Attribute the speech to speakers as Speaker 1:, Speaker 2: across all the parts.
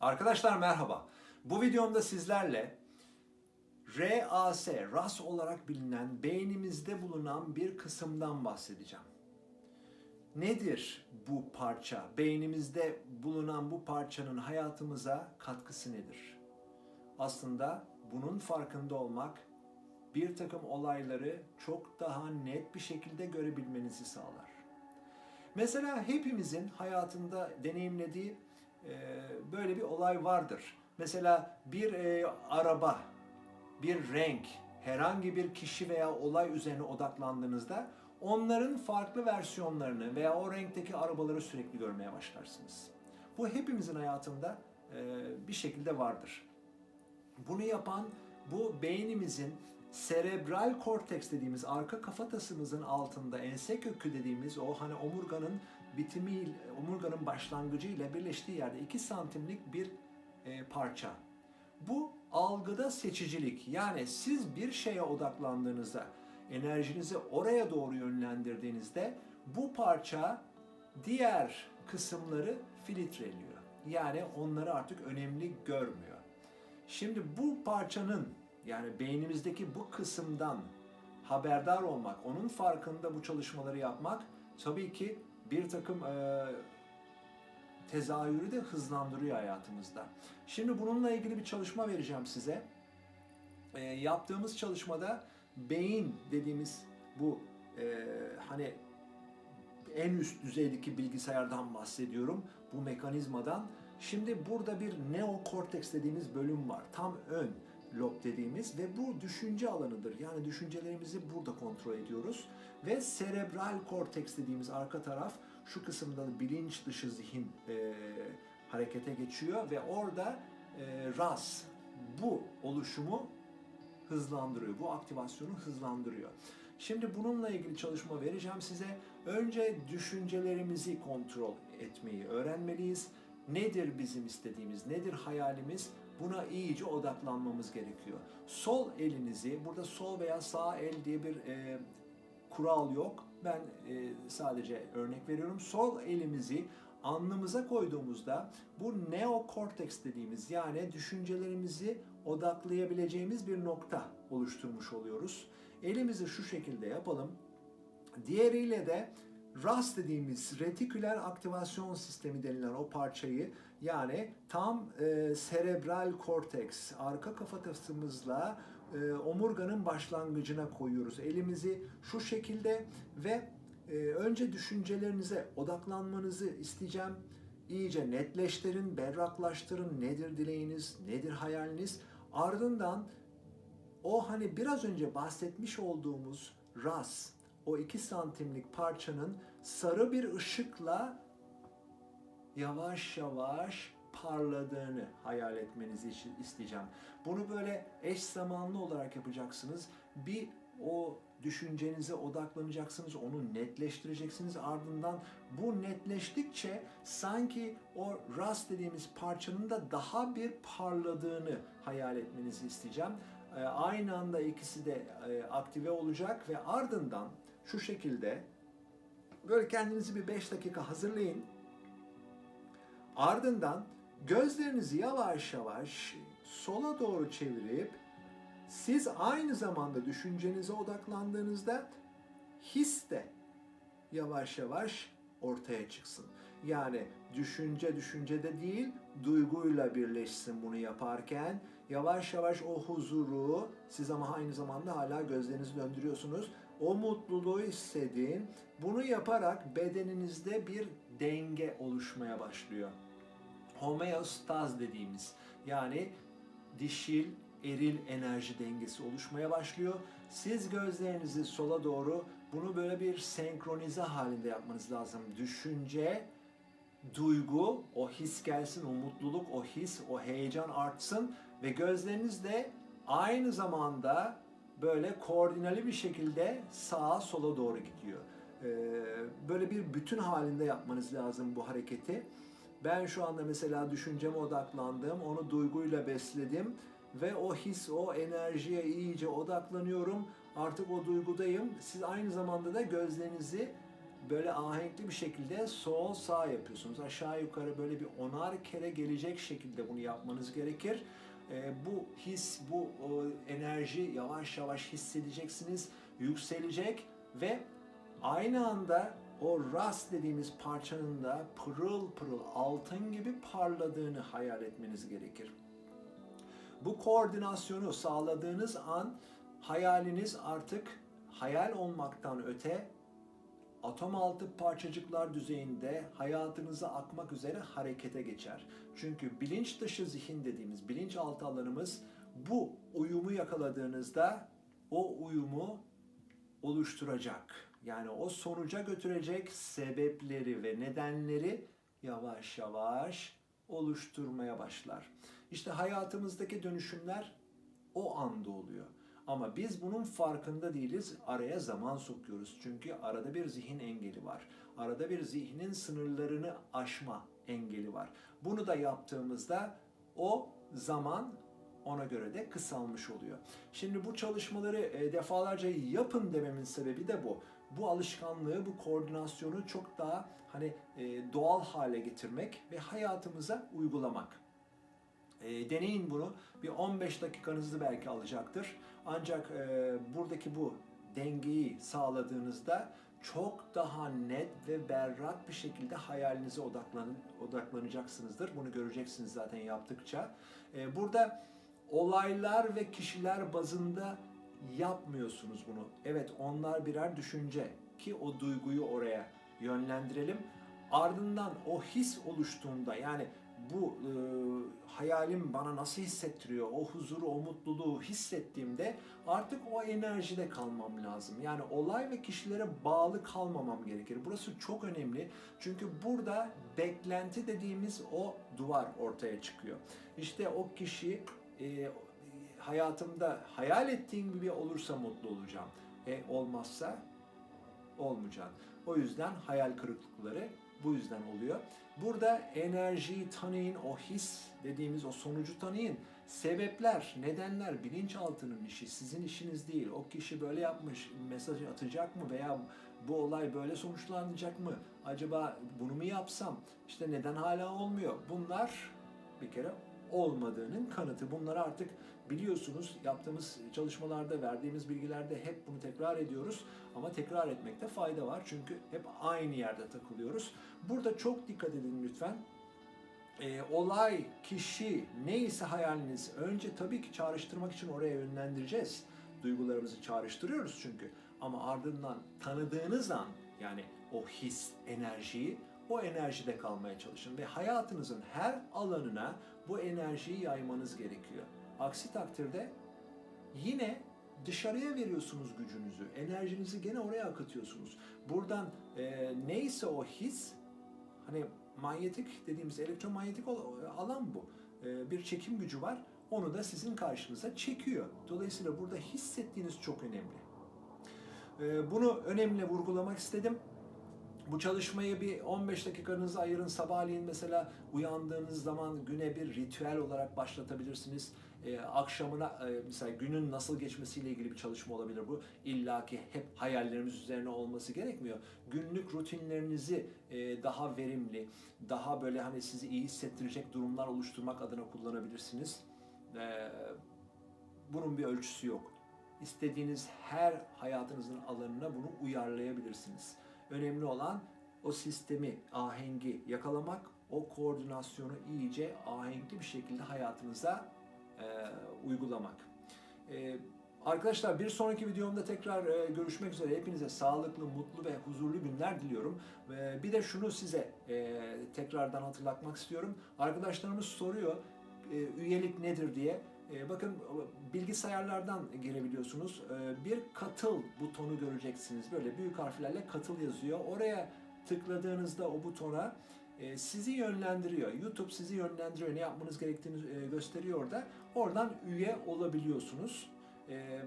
Speaker 1: Arkadaşlar merhaba. Bu videomda sizlerle RAS, RAS olarak bilinen beynimizde bulunan bir kısımdan bahsedeceğim. Nedir bu parça? Beynimizde bulunan bu parçanın hayatımıza katkısı nedir? Aslında bunun farkında olmak bir takım olayları çok daha net bir şekilde görebilmenizi sağlar. Mesela hepimizin hayatında deneyimlediği böyle bir olay vardır. Mesela bir e, araba, bir renk, herhangi bir kişi veya olay üzerine odaklandığınızda onların farklı versiyonlarını veya o renkteki arabaları sürekli görmeye başlarsınız. Bu hepimizin hayatında e, bir şekilde vardır. Bunu yapan bu beynimizin serebral korteks dediğimiz arka kafatasımızın altında ense kökü dediğimiz o hani omurganın bitimi, omurganın başlangıcı ile birleştiği yerde 2 santimlik bir e, parça. Bu algıda seçicilik yani siz bir şeye odaklandığınızda enerjinizi oraya doğru yönlendirdiğinizde bu parça diğer kısımları filtreliyor. Yani onları artık önemli görmüyor. Şimdi bu parçanın yani beynimizdeki bu kısımdan haberdar olmak, onun farkında bu çalışmaları yapmak tabii ki bir takım e, tezahürü de hızlandırıyor hayatımızda. Şimdi bununla ilgili bir çalışma vereceğim size. E, yaptığımız çalışmada beyin dediğimiz bu e, hani en üst düzeydeki bilgisayardan bahsediyorum. Bu mekanizmadan. Şimdi burada bir neokorteks dediğimiz bölüm var. Tam ön lob dediğimiz ve bu düşünce alanıdır. Yani düşüncelerimizi burada kontrol ediyoruz. Ve serebral korteks dediğimiz arka taraf şu kısımda da bilinç dışı zihin e, harekete geçiyor ve orada e, RAS bu oluşumu hızlandırıyor. Bu aktivasyonu hızlandırıyor. Şimdi bununla ilgili çalışma vereceğim size. Önce düşüncelerimizi kontrol etmeyi öğrenmeliyiz. Nedir bizim istediğimiz, nedir hayalimiz? Buna iyice odaklanmamız gerekiyor. Sol elinizi, burada sol veya sağ el diye bir e, kural yok. Ben e, sadece örnek veriyorum. Sol elimizi alnımıza koyduğumuzda bu neokorteks dediğimiz yani düşüncelerimizi odaklayabileceğimiz bir nokta oluşturmuş oluyoruz. Elimizi şu şekilde yapalım. Diğeriyle de RAS dediğimiz retiküler aktivasyon sistemi denilen o parçayı yani tam e, serebral korteks arka kafatasımızla e, omurganın başlangıcına koyuyoruz. Elimizi şu şekilde ve e, önce düşüncelerinize odaklanmanızı isteyeceğim. İyice netleştirin, berraklaştırın. Nedir dileğiniz, nedir hayaliniz? Ardından o hani biraz önce bahsetmiş olduğumuz RAS, o 2 santimlik parçanın sarı bir ışıkla yavaş yavaş parladığını hayal etmenizi isteyeceğim. Bunu böyle eş zamanlı olarak yapacaksınız. Bir o düşüncenize odaklanacaksınız, onu netleştireceksiniz. Ardından bu netleştikçe sanki o rast dediğimiz parçanın da daha bir parladığını hayal etmenizi isteyeceğim. E, aynı anda ikisi de e, aktive olacak ve ardından şu şekilde böyle kendinizi bir 5 dakika hazırlayın. Ardından gözlerinizi yavaş yavaş sola doğru çevirip siz aynı zamanda düşüncenize odaklandığınızda his de yavaş yavaş ortaya çıksın. Yani düşünce düşüncede değil, duyguyla birleşsin bunu yaparken. Yavaş yavaş o huzuru, siz ama aynı zamanda hala gözlerinizi döndürüyorsunuz. O mutluluğu hissedin. Bunu yaparak bedeninizde bir denge oluşmaya başlıyor. Homeostaz dediğimiz yani dişil eril enerji dengesi oluşmaya başlıyor. Siz gözlerinizi sola doğru bunu böyle bir senkronize halinde yapmanız lazım. Düşünce, duygu, o his gelsin, o mutluluk, o his, o heyecan artsın ve gözleriniz de aynı zamanda böyle koordineli bir şekilde sağa sola doğru gidiyor. Böyle bir bütün halinde yapmanız lazım bu hareketi. Ben şu anda mesela düşünceme odaklandım, onu duyguyla besledim ve o his, o enerjiye iyice odaklanıyorum. Artık o duygudayım. Siz aynı zamanda da gözlerinizi böyle ahenkli bir şekilde sol sağ yapıyorsunuz. Aşağı yukarı böyle bir onar kere gelecek şekilde bunu yapmanız gerekir. Ee, bu his, bu o, enerji yavaş yavaş hissedeceksiniz, yükselecek ve aynı anda o ras dediğimiz parçanın da pırıl pırıl altın gibi parladığını hayal etmeniz gerekir. Bu koordinasyonu sağladığınız an hayaliniz artık hayal olmaktan öte atom altı parçacıklar düzeyinde hayatınıza akmak üzere harekete geçer. Çünkü bilinç dışı zihin dediğimiz bilinçaltı alanımız bu uyumu yakaladığınızda o uyumu oluşturacak. Yani o sonuca götürecek sebepleri ve nedenleri yavaş yavaş oluşturmaya başlar. İşte hayatımızdaki dönüşümler o anda oluyor. Ama biz bunun farkında değiliz. Araya zaman sokuyoruz. Çünkü arada bir zihin engeli var. Arada bir zihnin sınırlarını aşma engeli var. Bunu da yaptığımızda o zaman ona göre de kısalmış oluyor. Şimdi bu çalışmaları e, defalarca yapın dememin sebebi de bu. Bu alışkanlığı, bu koordinasyonu çok daha hani e, doğal hale getirmek ve hayatımıza uygulamak. E, deneyin bunu. Bir 15 dakikanızı belki alacaktır. Ancak e, buradaki bu dengeyi sağladığınızda çok daha net ve berrak bir şekilde hayalinize odaklan, odaklanacaksınızdır. Bunu göreceksiniz zaten yaptıkça. E, burada olaylar ve kişiler bazında yapmıyorsunuz bunu. Evet onlar birer düşünce ki o duyguyu oraya yönlendirelim. Ardından o his oluştuğunda yani bu e, hayalim bana nasıl hissettiriyor, o huzuru, o mutluluğu hissettiğimde artık o enerjide kalmam lazım. Yani olay ve kişilere bağlı kalmamam gerekir. Burası çok önemli. Çünkü burada beklenti dediğimiz o duvar ortaya çıkıyor. İşte o kişi e, hayatımda hayal ettiğim gibi olursa mutlu olacağım. E olmazsa olmayacak. O yüzden hayal kırıklıkları bu yüzden oluyor. Burada enerjiyi tanıyın, o his dediğimiz o sonucu tanıyın. Sebepler, nedenler bilinçaltının işi, sizin işiniz değil. O kişi böyle yapmış, mesaj atacak mı veya bu olay böyle sonuçlanacak mı? Acaba bunu mu yapsam? İşte neden hala olmuyor? Bunlar bir kere olmadığının kanıtı. Bunları artık biliyorsunuz yaptığımız çalışmalarda, verdiğimiz bilgilerde hep bunu tekrar ediyoruz. Ama tekrar etmekte fayda var çünkü hep aynı yerde takılıyoruz. Burada çok dikkat edin lütfen. Ee, olay, kişi, neyse hayaliniz önce tabii ki çağrıştırmak için oraya yönlendireceğiz. Duygularımızı çağrıştırıyoruz çünkü. Ama ardından tanıdığınız an yani o his, enerjiyi o enerjide kalmaya çalışın ve hayatınızın her alanına bu enerjiyi yaymanız gerekiyor. Aksi takdirde yine dışarıya veriyorsunuz gücünüzü, enerjinizi gene oraya akıtıyorsunuz. Buradan e, neyse o his, hani manyetik dediğimiz elektromanyetik alan bu. E, bir çekim gücü var, onu da sizin karşınıza çekiyor. Dolayısıyla burada hissettiğiniz çok önemli. E, bunu önemli vurgulamak istedim. Bu çalışmayı bir 15 dakikanızı ayırın. Sabahleyin mesela uyandığınız zaman güne bir ritüel olarak başlatabilirsiniz. Ee, akşamına e, mesela günün nasıl geçmesiyle ilgili bir çalışma olabilir bu. İlla ki hep hayallerimiz üzerine olması gerekmiyor. Günlük rutinlerinizi e, daha verimli, daha böyle hani sizi iyi hissettirecek durumlar oluşturmak adına kullanabilirsiniz. Ee, bunun bir ölçüsü yok. İstediğiniz her hayatınızın alanına bunu uyarlayabilirsiniz. Önemli olan o sistemi, ahengi yakalamak, o koordinasyonu iyice ahenkli bir şekilde hayatınıza e, uygulamak. E, arkadaşlar bir sonraki videomda tekrar e, görüşmek üzere. Hepinize sağlıklı, mutlu ve huzurlu günler diliyorum. E, bir de şunu size e, tekrardan hatırlatmak istiyorum. Arkadaşlarımız soruyor e, üyelik nedir diye. E, bakın bilgisayarlardan girebiliyorsunuz. E, bir katıl butonu göreceksiniz. Böyle büyük harflerle katıl yazıyor. Oraya tıkladığınızda o butona e, sizi yönlendiriyor. YouTube sizi yönlendiriyor. Ne yapmanız gerektiğini e, gösteriyor orada. Oradan üye olabiliyorsunuz. E,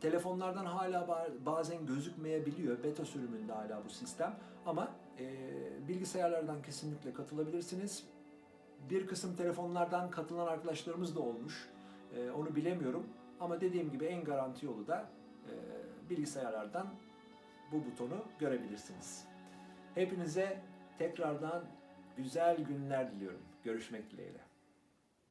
Speaker 1: telefonlardan hala bazen gözükmeyebiliyor. Beta sürümünde hala bu sistem. Ama bilgisayarlardan kesinlikle katılabilirsiniz. Bir kısım telefonlardan katılan arkadaşlarımız da olmuş. E, onu bilemiyorum. Ama dediğim gibi en garanti yolu da e, bilgisayarlardan bu butonu görebilirsiniz. Hepinize tekrardan güzel günler diliyorum. Görüşmek dileğiyle.